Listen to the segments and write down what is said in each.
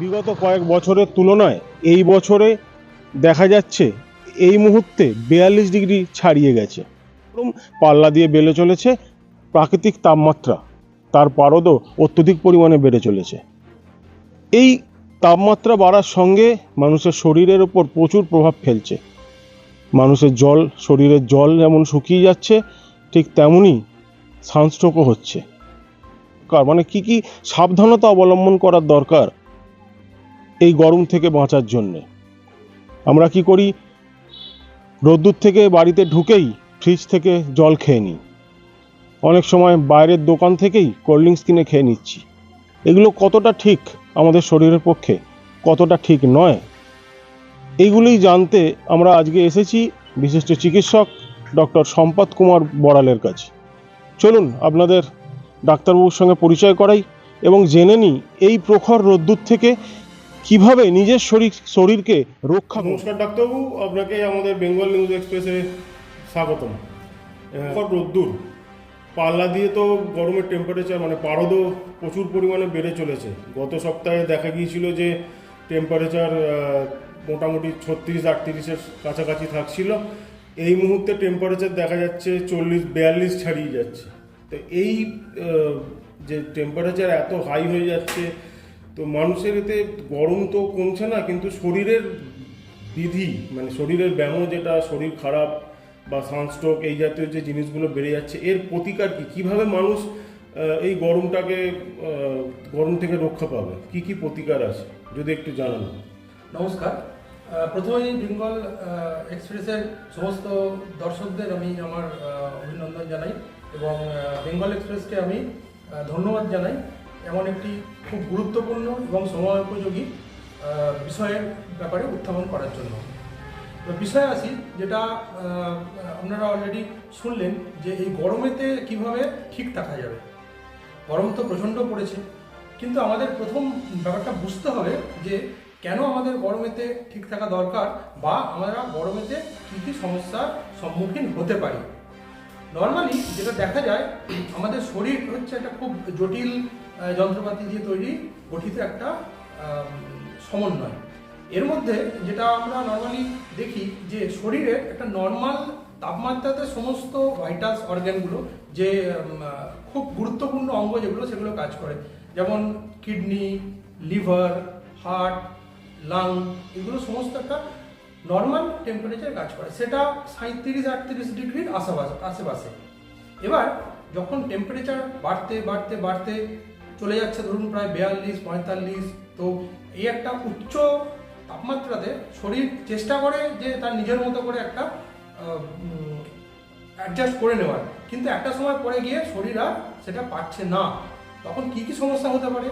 বিগত কয়েক বছরের তুলনায় এই বছরে দেখা যাচ্ছে এই মুহূর্তে বিয়াল্লিশ ডিগ্রি ছাড়িয়ে গেছে। পাল্লা দিয়ে বেড়ে চলেছে প্রাকৃতিক তাপমাত্রা। তার পারদও অত্যধিক পরিমাণে বেড়ে চলেছে। এই তাপমাত্রা বাড়ার সঙ্গে মানুষের শরীরের ওপর প্রচুর প্রভাব ফেলছে। মানুষের জল, শরীরের জল যেমন শুকিয়ে যাচ্ছে, ঠিক তেমনই সানস্ট্রোকও হচ্ছে। কার মানে কি কি সাবধানতা অবলম্বন করার দরকার এই গরম থেকে বাঁচার জন্যে। আমরা কি করি? রোদ্দুর থেকে বাড়িতে ঢুকেই ফ্রিজ থেকে জল খেয়ে নিই। অনেক সময় বাইরের দোকান থেকেই কোল্ড ড্রিঙ্কস কিনে খেয়ে নিচ্ছি। এগুলো কতটা ঠিক আমাদের শরীরের পক্ষে? কতটা ঠিক নয়? এইগুলোই জানতে আমরা আজকে এসেছি বিশিষ্ট চিকিৎসক ডক্টর সম্পদ কুমার বড়ালের কাছে। চলুন আপনাদের ডাক্তারবাবুর সঙ্গে পরিচয় করাই এবং জেনে নিই এই প্রখর রোদ্দুর থেকে কীভাবে নিজের শরীর, শরীরকে রক্ষা। নমস্কার, ডাক্তারবাবু। আপনাকে আমাদের বেঙ্গল নিউজ এক্সপ্রেসে স্বাগতম। রোদ্দুর পাল্লা দিয়ে তো গরমের টেম্পারেচার মানে পারদও প্রচুর পরিমাণে বেড়ে চলেছে। গত সপ্তাহে দেখা গিয়েছিল যে টেম্পারেচার মোটামুটি ছত্রিশ, আটত্রিশের কাছাকাছি থাকছিল। এই মুহূর্তে টেম্পারেচার দেখা যাচ্ছে চল্লিশ, বিয়াল্লিশ ছাড়িয়ে যাচ্ছে। তো এই যে টেম্পারেচার এত হাই হয়ে যাচ্ছে তো মানুষের এতে গরম তো কমছে না, কিন্তু শরীরের বিধি মানে শরীরের ব্যায়ামও যেটা, শরীর খারাপ বা সানস্ট্রোক এই জাতীয় যে জিনিসগুলো বেড়ে যাচ্ছে, এর প্রতিকার কি? কীভাবে মানুষ এই গরমটাকে গরম থেকে রক্ষা পাবে? কি কি প্রতিকার আছে? যদি একটু জানান। নমস্কার। প্রথমেই বেঙ্গল এক্সপ্রেসের সমস্ত দর্শকদের আমি আমার অভিনন্দন জানাই এবং বেঙ্গল এক্সপ্রেসকে আমি ধন্যবাদ জানাই। এমন একটি খুব গুরুত্বপূর্ণ এবং সময় উপযোগী বিষয়ের ব্যাপারে উত্থাপন করার জন্য। বিষয় আসি যেটা আপনারা অলরেডি শুনলেন যে এই গরমেতে কীভাবে ঠিক থাকা যাবে। গরম তো প্রচণ্ড পড়েছে, কিন্তু আমাদের প্রথম ব্যাপারটা বুঝতে হবে যে কেন আমাদের গরমেতে ঠিক থাকা দরকার বা আমরা গরমেতে কী কী সমস্যার সম্মুখীন হতে পারি। নর্মালি যেটা দেখা যায়, আমাদের শরীর হচ্ছে একটা খুব জটিল যন্ত্রপাতি দিয়ে তৈরি, গঠিত একটা সমন্বয়। এর মধ্যে যেটা আমরা নর্মালি দেখি যে শরীরে একটা নর্মাল তাপমাত্রাতে সমস্ত ভাইটালস অর্গ্যানগুলো যে খুব গুরুত্বপূর্ণ অঙ্গ যেগুলো, সেগুলো কাজ করে। যেমন কিডনি লিভার হার্ট লাং এগুলো সমস্ত একটা নর্মাল টেম্পারেচার কাজ করে। সেটা সাঁত্রিশ আটত্রিশ ডিগ্রির আশেপাশে আশেপাশে। এবার যখন টেম্পারেচার বাড়তে বাড়তে বাড়তে চলে যাচ্ছে, ধরুন প্রায় বিয়াল্লিশ, পঁয়তাল্লিশ, তো এই একটা উচ্চ তাপমাত্রাতে শরীর চেষ্টা করে যে তার নিজের মতো করে একটা অ্যাডজাস্ট করে নেওয়ার। কিন্তু একটা সময় পরে গিয়ে শরীর আর সেটা পাচ্ছে না। তখন কি কি সমস্যা হতে পারে?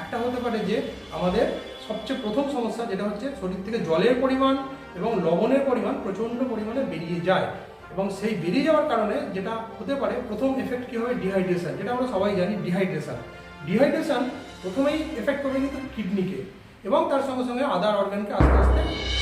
একটা হতে পারে যে আমাদের সবচেয়ে প্রথম সমস্যা যেটা হচ্ছে শরীর থেকে জলের পরিমাণ এবং লবণের পরিমাণ প্রচণ্ড পরিমাণে বেরিয়ে যায়। এবং সেই বেরিয়ে যাওয়ার কারণে যেটা হতে পারে, প্রথম এফেক্ট কী হবে? ডিহাইড্রেশান যেটা আমরা সবাই জানি ডিহাইড্রেশান ডিহাইড্রেশান প্রথমেই এফেক্ট করবে কিন্তু কিডনিকে এবং তার সঙ্গে সঙ্গে আদার অর্গানকে আস্তে আস্তে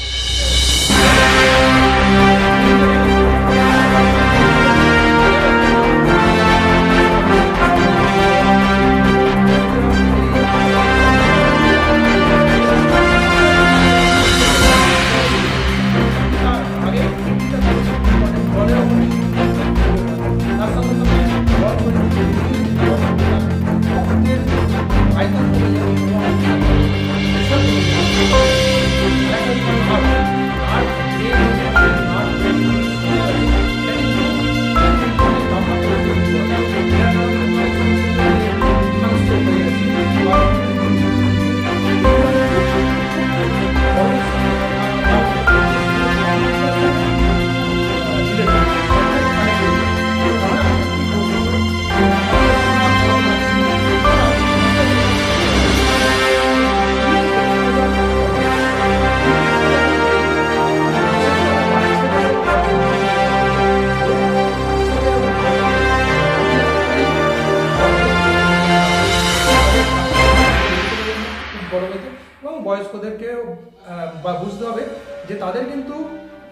তাদের কিন্তু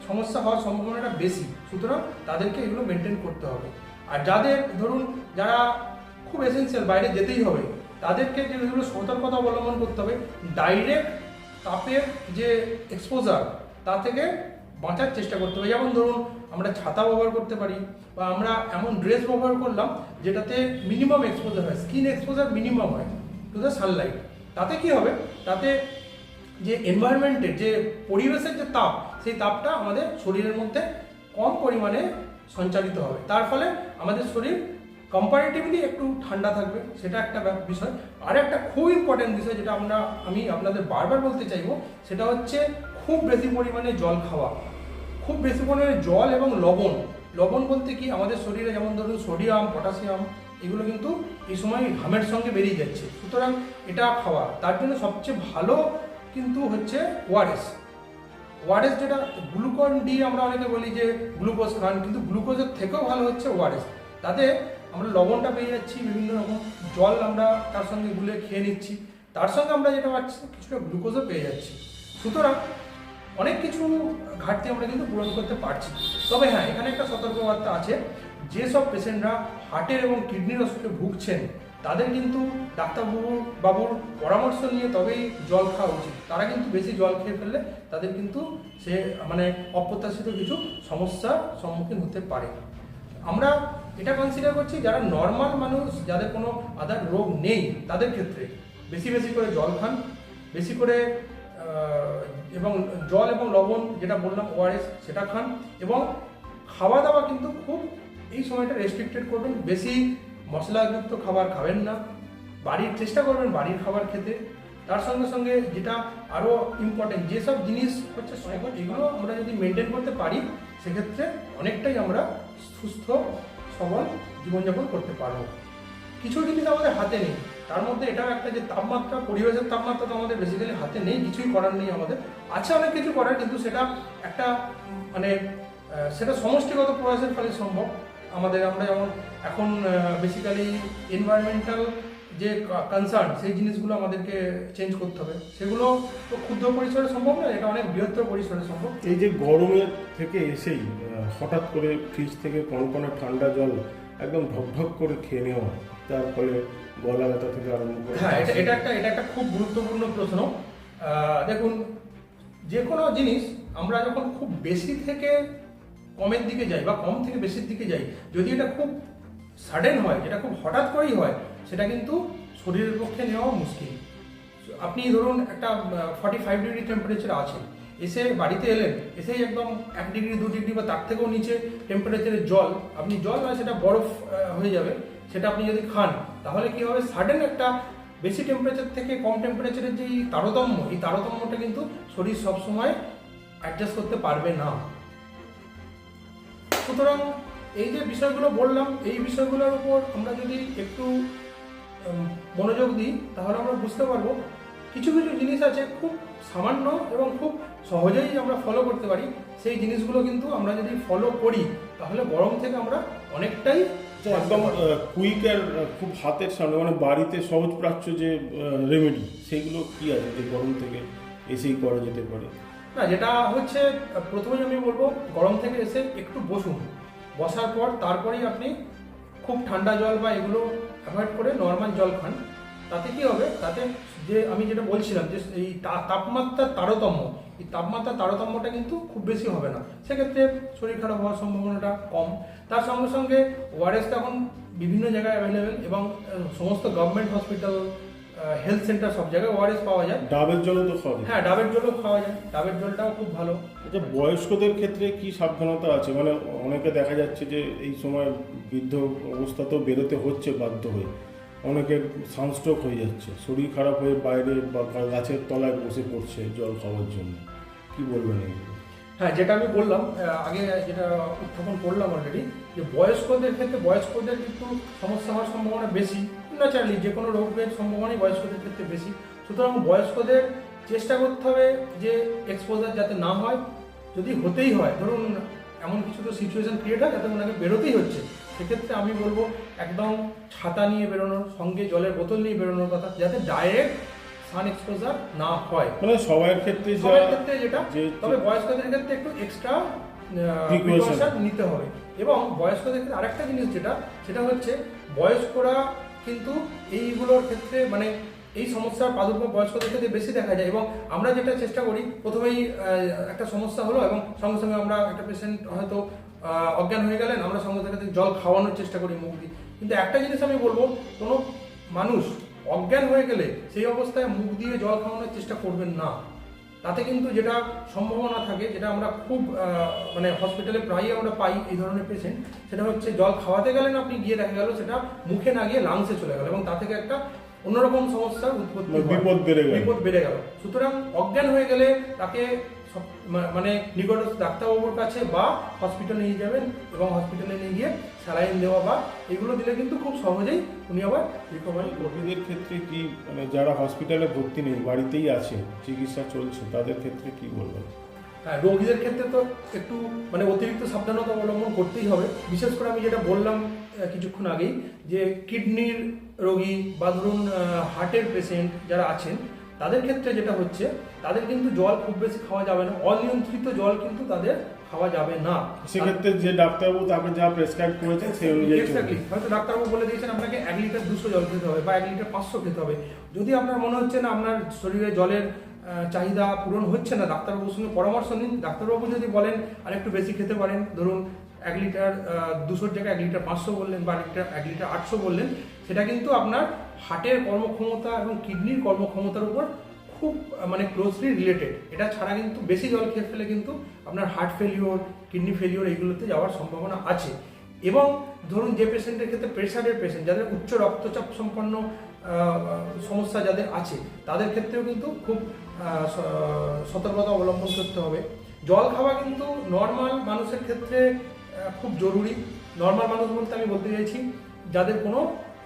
সমস্যা হওয়ার সম্ভাবনাটা বেশি। সুতরাং তাদেরকে এগুলো মেনটেন করতে হবে। আর যাদের, ধরুন, যারা খুব এসেন্সিয়াল বাইরে যেতেই হবে, তাদেরকে যেগুলো সতর্কতা অবলম্বন করতে হবে ডাইরেক্ট তাপের যে এক্সপোজার তা থেকে বাঁচার চেষ্টা করতে হবে। যেমন ধরুন, আমরা ছাতা ব্যবহার করতে পারি, বা আমরা এমন ড্রেস ব্যবহার করলাম, যেটাতে মিনিমাম এক্সপোজার হয় স্কিন এক্সপোজার মিনিমাম হয় টু দ্য সানলাইট তাতে কি হবে? তাতে যে এনভায়রনমেন্টের যে পরিবেশের যে তাপ, সেই তাপটা আমাদের শরীরের মধ্যে কম পরিমাণে সঞ্চালিত হবে। তার ফলে আমাদের শরীর কম্পারেটিভলি একটু ঠান্ডা থাকবে, সেটা একটা বিষয়। আর একটা খুব ইম্পর্টেন্ট বিষয় যেটা আমরা, আমি আপনাদের বারবার বলতে চাইব, সেটা হচ্ছে খুব বেশি পরিমাণে জল খাওয়া। খুব বেশি পরিমাণে জল এবং লবণ। লবণ বলতে কি? আমাদের শরীরে যেমন ধরুন সোডিয়াম পটাশিয়াম এগুলো কিন্তু এই সময় ঘামের সঙ্গে বেরিয়ে যাচ্ছে। সুতরাং এটা খাওয়া, তার জন্য সবচেয়ে ভালো কিন্তু হচ্ছে ওআরএস। ওআরএস যেটা, গ্লুকন ডি আমরা অনেকে বলি যে গ্লুকোজ খান, কিন্তু গ্লুকোজের থেকেও ভালো হচ্ছে ওআরএস। তাতে আমরা লবণটা পেয়ে যাচ্ছি, বিভিন্ন রকম জল আমরা তার সঙ্গে গুলে খেয়ে নিচ্ছি। তার সঙ্গে আমরা যেটা পাচ্ছি, কিছুটা গ্লুকোজও পেয়ে যাচ্ছি। সুতরাং অনেক কিছু ঘাটতি আমরা কিন্তু পূরণ করতে পারছি। তবে হ্যাঁ এখানে একটা সতর্কবার্তা আছে, যেসব পেশেন্টরা হার্টের এবং কিডনির অসুখে ভুগছেন তাদের কিন্তু ডাক্তারবাবু বাবুর পরামর্শ নিয়ে তবেই জল খাওয়া উচিত। তারা কিন্তু বেশি জল খেয়ে ফেললে তাদের কিন্তু সে মানে অপ্রত্যাশিত কিছু সমস্যার সম্মুখীন হতে পারে। আমরা এটা কনসিডার করছি যারা নর্মাল মানুষ, যাদের কোনো আদার রোগ নেই, তাদের ক্ষেত্রে বেশি বেশি করে জল খান, বেশি করে এবং জল এবং লবণ যেটা বললাম ওআরএস সেটা খান এবং খাওয়া দাওয়া কিন্তু খুব এই সময়টা রেস্ট্রিক্টেড করবেন, বেশি মশলাযুক্ত খাবার খাবেন না। বাড়ির চেষ্টা করবেন বাড়ির খাবার খেতে। তার সঙ্গে সঙ্গে যেটা আরও ইম্পর্টেন্ট যেসব জিনিস হচ্ছে সহজ, এগুলো আমরা যদি মেনটেন করতে পারি, সেক্ষেত্রে অনেকটাই আমরা সুস্থ, সবল জীবনযাপন করতে পারব। কিছু জিনিস আমাদের হাতে নেই। তার মধ্যে এটাও একটা যে তাপমাত্রা, পরিবেশের তাপমাত্রা তো আমাদের বেসিক্যালি হাতে নেই, কিছুই করার নেই আমাদের। আছে অনেক কিছু করার, কিন্তু সেটা একটা মানে সেটা সমষ্টিগত প্রয়াসের ফলে সম্ভব। আমাদের আমরা যেমন এখন বেসিক্যালি এনভায়রনমেন্টাল যে কনসার্ন সেই জিনিসগুলো আমাদেরকে চেঞ্জ করতে হবে। সেগুলো তো ক্ষুদ্র পরিসরে সম্ভব না এটা অনেক বৃহত্তর পরিসরে সম্ভব। এই যে গরমের থেকে এসেই হঠাৎ করে ফ্রিজ থেকে কনকনে ঠান্ডা জল একদম ঢকঢক করে খেয়ে নেওয়া তার ফলে গলা ব্যথা থেকে আরম্ভ করে হ্যাঁ এটা এটা একটা এটা একটা খুব গুরুত্বপূর্ণ প্রশ্ন। দেখুন যে কোনো জিনিস আমরা যখন খুব বেশি থেকে কমের দিকে যাই বা কম থেকে বেশির দিকে যাই, যদি এটা খুব সাডেন হয়, যেটা খুব হঠাৎ করেই হয়, সেটা কিন্তু শরীরের পক্ষে নেওয়া মুশকিল। আপনি ধরুন একটা ফর্টি ফাইভ ডিগ্রি টেম্পারেচার আছে, এসে বাড়িতে এলেন, এসেই একদম এক ডিগ্রি দু ডিগ্রি বা তার থেকেও নিচে টেম্পারেচারের জল, আপনি জল নয়, সেটা বরফ হয়ে যাবে, সেটা আপনি যদি খান, তাহলে কি হবে? সাডেন একটা বেশি টেম্পারেচার থেকে কম টেম্পারেচারের যেই তারতম্য, এই তারতম্যটা কিন্তু শরীর সবসময় অ্যাডজাস্ট করতে পারবে না। সুতরাং এই যে বিষয়গুলো বললাম এই বিষয়গুলোর উপর আমরা যদি একটু মনোযোগ দিই তাহলে আমরা বুঝতে পারব কিছু কিছু জিনিস আছে খুব সামান্য এবং খুব সহজেই আমরা ফলো করতে পারি। সেই জিনিসগুলো কিন্তু আমরা যদি ফলো করি তাহলে গরম থেকে আমরা অনেকটাই আচ্ছা, একদম কুইক আর খুব হাতের সামনে মানে বাড়িতে সহজ প্রাচ্য যে রেমেডি সেগুলো কি আছে যে গরম থেকে এসেই করা যেতে পারে? না, যেটা হচ্ছে, প্রথমেই আমি বলব, গরম থেকে এসে একটু বসুন। বসার পর তারপরেই আপনি খুব ঠান্ডা জল বা এগুলো অ্যাভয়েড করে নর্মাল জল খান। তাতে কি হবে? তাতে যে আমি যেটা বলছিলাম যে, এই তাপমাত্রার তারতম্য, এই তাপমাত্রার তারতম্যটা কিন্তু খুব বেশি হবে না। সেক্ষেত্রে শরীর খারাপ হওয়ার সম্ভাবনাটা কম। তার সঙ্গে সঙ্গে ওআরএসটা এখন বিভিন্ন জায়গায় অ্যাভেলেবেল এবং সমস্ত গভর্নমেন্ট হসপিটাল হেলথ সেন্টার সব জায়গায় ওআরএস পাওয়া যায়। ডাবের জলও তো খাওয়া যায়। হ্যাঁ ডাবের জলও খাওয়া যায়। ডাবের জলটাও খুব ভালো। আচ্ছা বয়স্কদের ক্ষেত্রে কি সাবধানতা আছে? মানে অনেকে দেখা যাচ্ছে যে এই সময় বৃদ্ধ অবস্থাতেও বেরোতে হচ্ছে বাধ্য হয়ে। অনেকের সানস্ট্রোক হয়ে যাচ্ছে। শরীর খারাপ হয়ে বাইরে বা গাছের তলায় বসে পড়ছে জল খাওয়ার জন্য। কি বলবেন এগুলো হ্যাঁ যেটা আমি বললাম আগে যেটা উত্থাপন করলাম অলরেডি যে বয়স্কদের ক্ষেত্রে বয়স্কদের কিন্তু সমস্যা হওয়ার সম্ভাবনা বেশি। ন্যাচারালি যে কোনো রোগ রোগের সম্ভাবনাই বয়স্কদের ক্ষেত্রে বেশি। সুতরাং বয়স্কদের চেষ্টা করতে হবে যে এক্সপোজার যাতে না হয়। যদি হতেই হয় ধরুন এমন কিছু তো সিচুয়েশন ক্রিয়েট হয় যাতে ওনাকে বেরোতেই হচ্ছে সেক্ষেত্রে আমি বলব একদম ছাতা নিয়ে বেরোনোর সঙ্গে জলের বোতল নিয়ে বেরোনোর কথা যাতে ডাইরেক্ট সান এক্সপোজার না হয়। মানে সবার ক্ষেত্রে সবার ক্ষেত্রে যেটা তবে বয়স্কদের ক্ষেত্রে একটু এক্সট্রা প্রিকশন নিতে হবে। এবং বয়স্কদের ক্ষেত্রে আরেকটা জিনিস যেটা সেটা হচ্ছে বয়স্করা কিন্তু এইগুলোর ক্ষেত্রে মানে এই সমস্যার প্রাদুর্ভাব বয়স্কদের ক্ষেত্রে বেশি দেখা যায় এবং আমরা যেটা চেষ্টা করি, প্রথমেই একটা সমস্যা হলো এবং সঙ্গে সঙ্গে আমরা একটা পেশেন্ট হয়তো অজ্ঞান হয়ে গেলেন, আমরা সঙ্গে সঙ্গে জল খাওয়ানোর চেষ্টা করি মুখ দিয়ে। কিন্তু একটা জিনিস আমি বলব, কোনো মানুষ অজ্ঞান হয়ে গেলে সেই অবস্থায় মুখ দিয়ে জল খাওয়ানোর চেষ্টা করবেন না। তাতে কিন্তু যেটা সম্ভাবনা থাকে যেটা আমরা খুব মানে হসপিটালে প্রায়ই আমরা পাই এই ধরনের পেশেন্ট সেটা হচ্ছে জল খাওয়াতে গেলেন আপনি গিয়ে দেখা গেল সেটা মুখে না গিয়ে লাংসে চলে গেল এবং তা থেকে একটা অন্যরকম সমস্যার উৎপত্তি বিপদ বেড়ে গেল। বিপদ বেড়ে গেল সুতরাং অজ্ঞান হয়ে গেলে তাকে মানে নিকটস্থ ডাক্তারবাবুর কাছে বা হসপিটালে নিয়ে যাবেন এবং হসপিটালে নিয়ে গিয়ে স্যালাইন দেওয়া বা এগুলো দিলে কিন্তু খুব সহজেই উনি আবার রিকভারি রোগীদের ক্ষেত্রে কি মানে যারা হসপিটালে ভর্তি নেই বাড়িতেই আছে চিকিৎসা চলছে তাদের ক্ষেত্রে কি বলবেন? হ্যাঁ রোগীদের ক্ষেত্রে তো একটু মানে অতিরিক্ত সাবধানতা অবলম্বন করতেই হবে। বিশেষ করে আমি যেটা বললাম কিছুক্ষণ আগেই যে কিডনির রোগী বা ধরুন হার্টের পেশেন্ট যারা আছেন তাদের ক্ষেত্রে যেটা হচ্ছে তাদের কিন্তু জল খুব বেশি খাওয়া যাবে না। অনিয়ন্ত্রিত জল কিন্তু তাদের খাওয়া যাবে না। সেক্ষেত্রে যে ডাক্তারবাবু তাকে যা প্রেসক্রাইব করেছেন সেই অনুযায়ী এক্স্যাক্টলি হয়তো ডাক্তারবাবু বলে দিয়েছেন আপনাকে এক লিটার দুশো জল খেতে হবে বা এক লিটার পাঁচশো খেতে হবে। যদি আপনার মনে হচ্ছে না আপনার শরীরে জলের চাহিদা পূরণ হচ্ছে না ডাক্তারবাবুর সঙ্গে পরামর্শ নিন। ডাক্তারবাবু যদি বলেন আর একটু বেশি খেতে পারেন। ধরুন এক লিটার দুশোর জায়গায় এক লিটার পাঁচশো বললেন বা এক লিটার এক লিটার আটশো বললেন সেটা কিন্তু আপনার হার্টের কর্মক্ষমতা এবং কিডনির কর্মক্ষমতার উপর খুব মানে ক্লোজলি রিলেটেড এটা ছাড়া কিন্তু বেশি জল খেয়ে ফেলে কিন্তু আপনার হার্ট ফেলিওর কিডনি ফেলিওর এইগুলোতে যাওয়ার সম্ভাবনা আছে। এবং ধরুন যে পেশেন্টের ক্ষেত্রে প্রেশারের পেশেন্ট যাদের উচ্চ রক্তচাপ সম্পন্ন সমস্যা যাদের আছে, তাদের ক্ষেত্রেও কিন্তু খুব সতর্কতা অবলম্বন করতে হবে। জল খাওয়া কিন্তু নর্মাল মানুষের ক্ষেত্রে খুব জরুরি। নর্মাল মানুষ বলতে আমি বলতে চাইছি, যাদের কোনো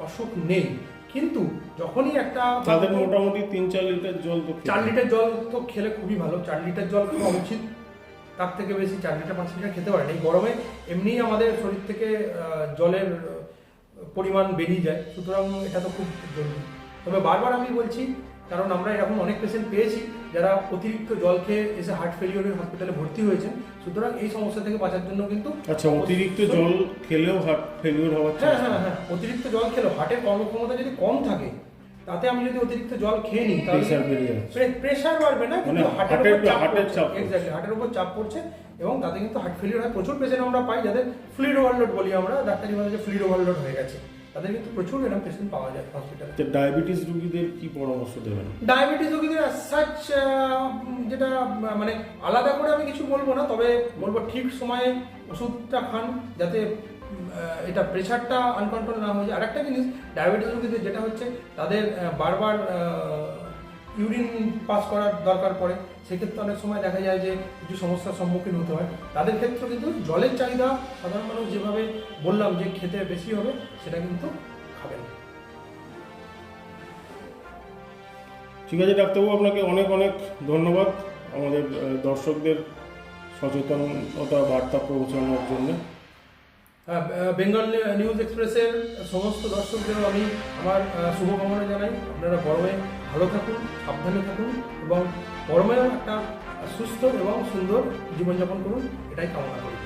অসুখ নেই। কিন্তু যখনই একটা তাদের মোটামুটি তিন চার লিটার জল তো চার লিটার জল তো খেলে খুবই ভালো। চার লিটার জল খাওয়া উচিত। তার থেকে বেশি চার লিটার পাঁচ লিটার খেতে পারেন। এই গরমে এমনিই আমাদের শরীর থেকে জলের পরিমাণ বেরিয়ে যায়। সুতরাং এটা তো খুব জরুরি। তবে বারবার আমি বলছি কারণ আমরা এরকম অনেক পেশেন্ট পেয়েছি যারা অতিরিক্ত জল খেয়ে এসে হার্ট ফেলিওরের হসপিটালে ভর্তি হয়েছেন। সুতরাং এই সমস্যা থেকে বাঁচার জন্য কিন্তু আচ্ছা অতিরিক্ত জল খেলেও হার্ট ফেলিওর হওয়ার হ্যাঁ হ্যাঁ হ্যাঁ অতিরিক্ত জল খেলেও হার্টের কর্মক্ষমতা যদি কম থাকে তাতে আমি যদি অতিরিক্ত জল খেয়ে নিই যাচ্ছে। প্রেশার বাড়বে না কিন্তু মানে হার্টের হার্টের- উপর চাপ পড়ছে। হার্টের উপর চাপ পড়ছে এবং তাতে কিন্তু হার্ট ফেলিওর হয়। প্রচুর পেশেন্ট আমরা পাই যাদের ফ্লুইড ওভারলোড বলি আমরা ডাক্তারি ভাষায় যে ফ্লুইড ওভারলোড হয়ে গেছে। তাদের কিন্তু প্রচুর এরকম পেশেন্ট পাওয়া যায় হসপিটালে তো ডায়াবেটিস রোগীদের কি পরামর্শ দেবেন? ডায়াবেটিস রোগীদের সাচ যেটা মানে আলাদা করে আমি কিছু বলব না তবে বলব ঠিক সময়ে ওষুধটা খান যাতে এটা প্রেশারটা আনকন্ট্রোল না হয়ে যায়। আরেকটা জিনিস ডায়াবেটিস রোগীদের যেটা হচ্ছে তাদের বারবার ইউরিন পাস করার দরকার পড়ে, সেক্ষেত্রে অনেক সময় দেখা যায় যে কিছু সমস্যার সম্মুখীন হতে হয়। তাদের ক্ষেত্রে কিন্তু জলের চাহিদা সাধারণ মানুষ যেভাবে বললাম যে খেতে বেশি হবে, সেটা কিন্তু খাবেন ঠিক আছে, ডাক্তারবাবু, আপনাকে অনেক অনেক ধন্যবাদ আমাদের দর্শকদের সচেতনতা বার্তা পৌঁছানোর জন্য। বেঙ্গল নিউজ এক্সপ্রেসের সমস্ত দর্শকদেরও আমি আমার শুভকামনা জানাই। আপনারা গরমে ভালো থাকুন, সাবধানে থাকুন এবং গরমেও একটা সুস্থ এবং সুন্দর জীবনযাপন করুন। এটাই কামনা করি।